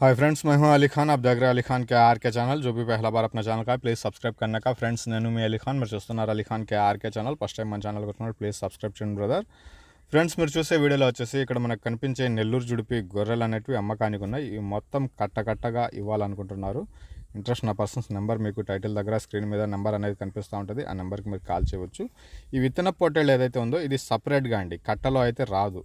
Hi friends मैं हूं अली खान आप देख रहे हैं अली खान के आर के ఛానల్ जो भी पहला बार अपना ఛానల్ का ప్లీజ్ సబ్స్క్రైబ్ करने का ఫ్రెండ్స్ నేను మీ అలీ ఖాన్ మీరు చూస్తున్నారు Ali Khan K RK channel first time మన ఛానల్ వచ్చినప్పుడు ప్లీజ్ సబ్స్క్రైబ్ చేయండి బ్రదర్ ఫ్రెండ్స్ మీరు చూసే వీడియోలో వచ్చేసి ఇక్కడ మనకు కనిపించే నెల్లూరు జుడిపి గొర్రెలు అనేటివి అమ్మకానికి ఉన్నాయి ఇవి మొత్తం కట్ట కట్టగా ఇవ్వాలనుకుంటున్నారు ఇంట్రెస్ట్ ఉన్న పర్సన్స్ నెంబర్ మీకు టైటిల్ దగ్గర స్క్రీన్ మీద నెంబర్ అనేది కనిపిస్తూ ఉంటుంది ఆ నెంబర్కి మీరు కాల్ చేయవచ్చు ఈ విత్తన పొట్టేళ్ళు ఏదైతే ఉందో ఇది సపరేట్గా అండి కట్టలో అయితే రాదు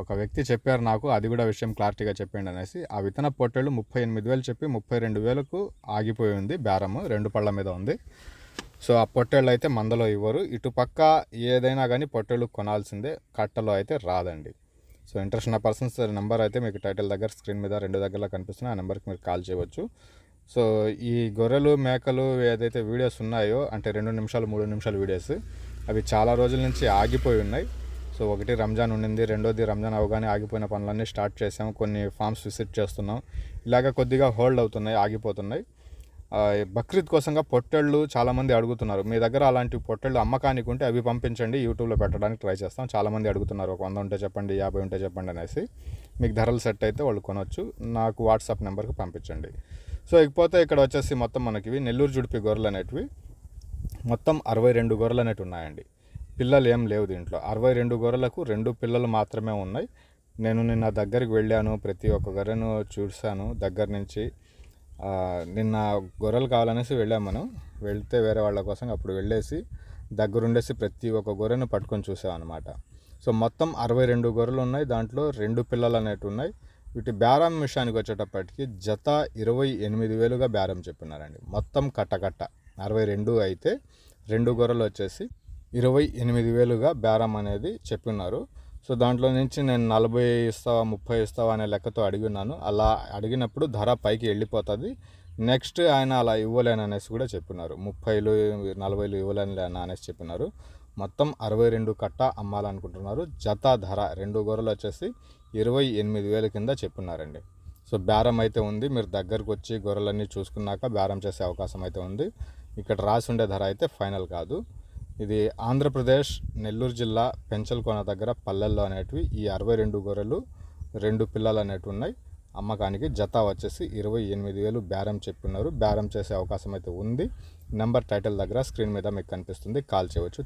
ఒక వ్యక్తి చెప్పారు నాకు అది కూడా విషయం క్లారిటీగా చెప్పండి అనేసి ఆ విత్తన పొట్టెలు ముప్పై ఎనిమిది వేలు చెప్పి ముప్పై రెండు వేలకు ఆగిపోయి ఉంది బేరము రెండు పళ్ళ మీద ఉంది. సో ఆ పొట్టేళ్ళు అయితే మందలో ఇవ్వరు. ఇటుపక్క ఏదైనా కానీ పొట్టెళ్ళు కొనాల్సిందే కట్టలో అయితే రాదండి. సో ఇంట్రెస్ట్ ఉన్న పర్సన్స్ నెంబర్ అయితే మీకు టైటిల్ దగ్గర స్క్రీన్ మీద రెండు దగ్గరలో కనిపిస్తున్న ఆ నెంబర్కి మీరు కాల్ చేయవచ్చు. సో ఈ గొర్రెలు మేకలు ఏదైతే వీడియోస్ ఉన్నాయో అంటే రెండు నిమిషాలు మూడు నిమిషాల వీడియోస్ అవి చాలా రోజుల నుంచి ఆగిపోయి ఉన్నాయి. సో ఒకటి రంజాన్ ఉండింది రెండోది రంజాన్ అవగానే ఆగిపోయిన పనులన్నీ స్టార్ట్ చేసాము కొన్ని ఫామ్స్ విజిట్ చేస్తున్నాం. ఇలాగ కొద్దిగా హోల్డ్ అవుతున్నాయి ఆగిపోతున్నాయి. బక్రీద్ కోసంగా పొట్టెళ్ళు చాలామంది అడుగుతున్నారు. మీ దగ్గర అలాంటి పొట్టెళ్ళు అమ్మకానికి ఉంటే అవి పంపించండి యూట్యూబ్లో పెట్టడానికి ట్రై చేస్తాం. చాలామంది అడుగుతున్నారు ఒక వంద ఉంటే చెప్పండి యాభై ఉంటే చెప్పండి అనేసి. మీకు ధరలు సెట్ అయితే వాళ్ళు కొనవచ్చు నాకు వాట్సాప్ నెంబర్కి పంపించండి. సో ఇకపోతే ఇక్కడ వచ్చేసి మొత్తం మనకి నెల్లూరు జుడిపి గొర్రెలు అనేటివి మొత్తం అరవై రెండు గొర్రెలు అనేవి ఉన్నాయండి. పిల్లలు ఏం లేవు దీంట్లో. అరవై రెండు గొర్రెలకు రెండు పిల్లలు మాత్రమే ఉన్నాయి. నేను నిన్న దగ్గరికి వెళ్ళాను ప్రతి ఒక్క గొర్రెను చూశాను. దగ్గర నుంచి నిన్న గొర్రెలు కావాలనేసి వెళ్ళాము మనం. వెళ్తే వేరే వాళ్ళ కోసం అప్పుడు వెళ్ళేసి దగ్గరుండేసి ప్రతి ఒక్క గొర్రెను పట్టుకొని చూసాం అనమాట సో మొత్తం అరవై రెండు గొర్రెలు ఉన్నాయి. దాంట్లో రెండు పిల్లలు అనేటివి ఉన్నాయి. వీటి బేరం విషయానికి వచ్చేటప్పటికి జత ఇరవై ఎనిమిది వేలుగా బేరం చెప్పినారండి. మొత్తం కట్టకట్ట. అరవై రెండు అయితే రెండు గొర్రెలు వచ్చేసి ఇరవై ఎనిమిది వేలుగా బేరం అనేది చెప్పిన్నారు సో దాంట్లో నుంచి నేను నలభై ఇస్తావా ముప్పై ఇస్తావా అనే లెక్కతో అడిగినాను. అలా అడిగినప్పుడు ధర పైకి వెళ్ళిపోతుంది. నెక్స్ట్ ఆయన అలా ఇవ్వలేను అనేసి కూడా చెప్పినారు. ముప్పైలు నలభైలు ఇవ్వలేను అనేసి చెప్పినారు. మొత్తం అరవై రెండు కట్ట అమ్మాలనుకుంటున్నారు. జత ధర రెండు గొర్రెలు వచ్చేసి ఇరవై ఎనిమిది వేల కింద చెప్పినారండి. సో బేరం అయితే ఉంది. మీరు దగ్గరకు వచ్చి గొర్రెలన్నీ చూసుకున్నాక బేరం చేసే అవకాశం అయితే ఉంది. ఇక్కడ రాసి ఉండే ధర అయితే ఫైనల్ కాదు. ఇది ఆంధ్రప్రదేశ్ నెల్లూరు జిల్లా పెంచల్కోన దగ్గర పల్లెల్లో అనేటివి ఈ అరవై రెండు గొర్రెలు రెండు పిల్లలు అనేటివి ఉన్నాయి. అమ్మకానికి జత వచ్చేసి ఇరవై ఎనిమిది వేలు బేరం చెప్పున్నారు. బేరం చేసే అవకాశం అయితే ఉంది. నెంబర్ టైటిల్ దగ్గర స్క్రీన్ మీద మీకు కనిపిస్తుంది. కాల్ చేయవచ్చు.